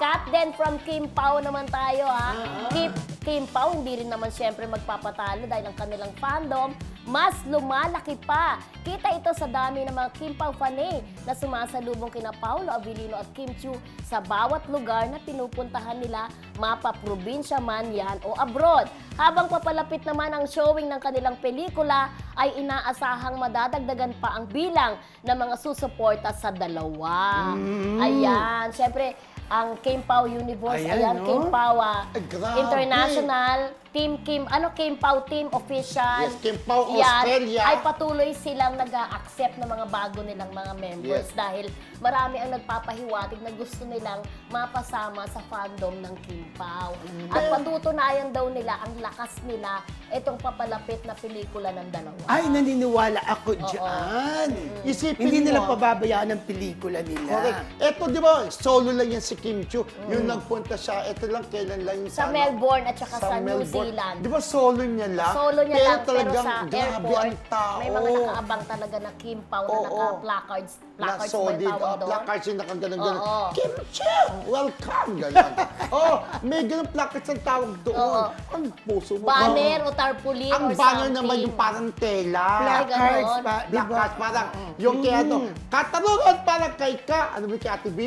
Cut then from Kim Pao naman tayo ha. Kim, Kim Pao hindi rin naman syempre magpapatalo dahil ang kanilang fandom mas lumalaki pa. Kita ito sa dami ng mga Kim Pao fanay na sumasalubong kina Paolo Avellino at Kim Chiu sa bawat lugar na pinupuntahan nila, mapa probinsya man yan o abroad. Habang papalapit naman ang showing ng kanilang pelikula, ay inaasahang madadagdagan pa ang bilang ng mga susuporta sa dalawa. Ayan, syempre, ang Pao Universe, Ayan, ayan, no? Kim Pao ah, Ay, grabe. International, Team Kim, ano Kim Pao Team Official. Yes, Kim Pao, Yan, Australia. Ay patuloy silang nag accept ng mga bago nilang mga members Yes. dahil marami ang nagpapahiwatig na gusto nilang mapasama sa fandom ng Kim Pao. Mm. At patutunayan daw nila ang lakas nila itong papalapit na pelikula ng dalawa. Ay, naniniwala ako dyan. Isipin Hindi nila mo. pababayaan ang pelikula nila. Correct. Eto, di ba, solo lang yan si Kim Chiu. Yung nagpunta siya, eto lang, kailan lang yung Mm. sa ano, Melbourne at saka sa, New Melbourne. Zealand. Di ba solo niya lang? Solo niya pero lang, pero talagang sa grabe airport, ang tao. may mga nakaabang talaga na Kim Pao na naka-placards. na Placards ba solid, yung tawag oh, doon? placards yung nakaganon-ganon. Oo. Kim Chiu, welcome! Ganyan. oh, may ganun placards ang tawag doon. Oo. Ang puso mo. Banner o tarpaulin Ang or banner something. naman yung parang tela. Placards pa? Placards, parang yung kaya ano, katarungan para kay ka. Ano ba kay Ate B?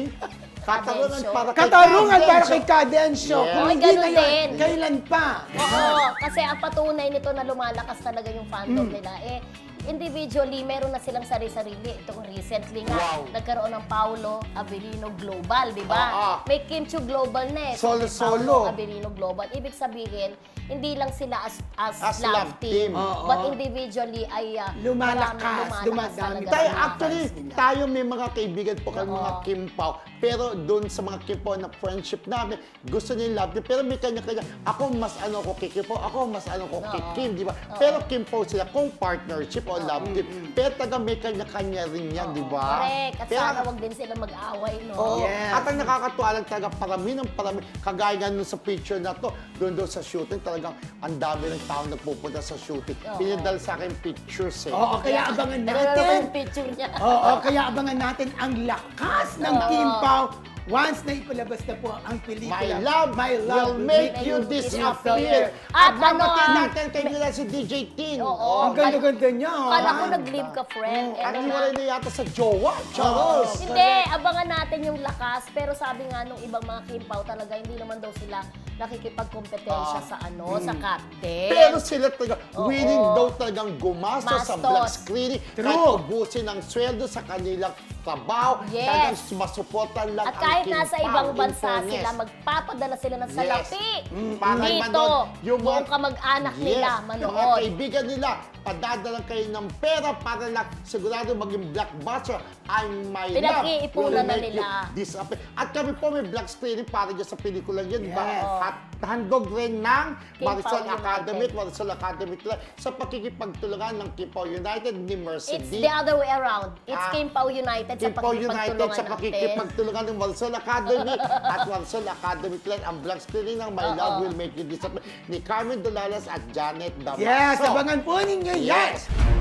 Katarungan para kay Katarungan para kay Cadensyo. Kung hindi na yan, kailan pa? Oo, kasi ang patunay nito na lumalakas talaga yung fandom Hmm. nila, eh, individually, meron na silang sarili-sarili. Itong recently nga, Wow. nagkaroon ng Paulo Avellino Global, di ba? Oo. May Kim Chiu Global na eh. So, may Solo-solo. Paulo Avellino Global. Ibig sabihin, hindi lang sila as, as, As love love team, team. Oo. but individually ay uh, Lumalakas, maraming lumalakas dumadami. Tayo, actually, fans nila. tayo may mga kaibigan po kami Oo. mga Kim Pao. Pero doon sa mga Kim Pao na friendship namin, gusto nila love team. Pero may kanya-kanya. Ako mas ano ko kay Kim Pao, ako mas ano ko kay Oo. Kim, di ba? Pero Kim Pao sila kung partnership o love team. Pero taga may kanya-kanya rin yan, di ba? Correct. At Pero- sana wag din sila mag-away, no? Oo. Yes. At ang nakakatuwa lang talaga, parami ng parami. Kagaya nga nun sa picture na to, doon doon sa shooting, talagang ang dami ng tao nagpupunta sa shooting. Oo. Pinadala sa akin pictures eh. Oo, kaya abangan natin. yung picture niya. Oo, kaya abangan natin ang lakas ng Oo. Kim Pao once na ipalabas na po ang pelikula. My love, My love will make you disappear. At, At ano, ano, ah, natin kay nila si DJ Tin. Oo. Ang ganda-ganda niya. Kala ko ah. nag-live ka, friend. At Eto na. iwalay na yata sa jowa. Charos. Hindi, abangan natin yung lakas. Pero sabi nga nung ibang mga Kim Pao talaga, hindi naman daw sila nakikipagkompetensya Ah. sa ano, sa captain. Pero sila talaga, Oo. willing daw talagang gumastos sa Mastos. black screening. True. Kahit ubusin ang sweldo sa kanilang trabaho. Yes. Talagang masuportan lang At ang kahit nasa ibang in bansa fairness. sila, magpapadala sila ng Yes. salapi. Mm, para Dito, manood. yung buong kamag-anak nila, Mga manood. kaibigan nila, padadalang kayo ng pera para lang sigurado maging blockbuster may love. Pinag-iipunan will na make nila. you disappear. At kami po may black screening para dyan sa pelikula yun. Ba? Yes. At handog rin ng Kim Marisol Pao Academy, United. Marisol Academy Club sa pakikipagtulungan ng Kim Pao United ni Mercy It's D. the other way around. It's Ah, Kim Pao United sa Kim Pao United pakikipagtulungan sa pakikipagtulungan ng Marisol Academy at Marisol Academy Club ang black screening ng My Love Will Make You Disappear ni Carmen Dolalas at Janet Damaso. Yes, abangan po ninyo yan. Yes!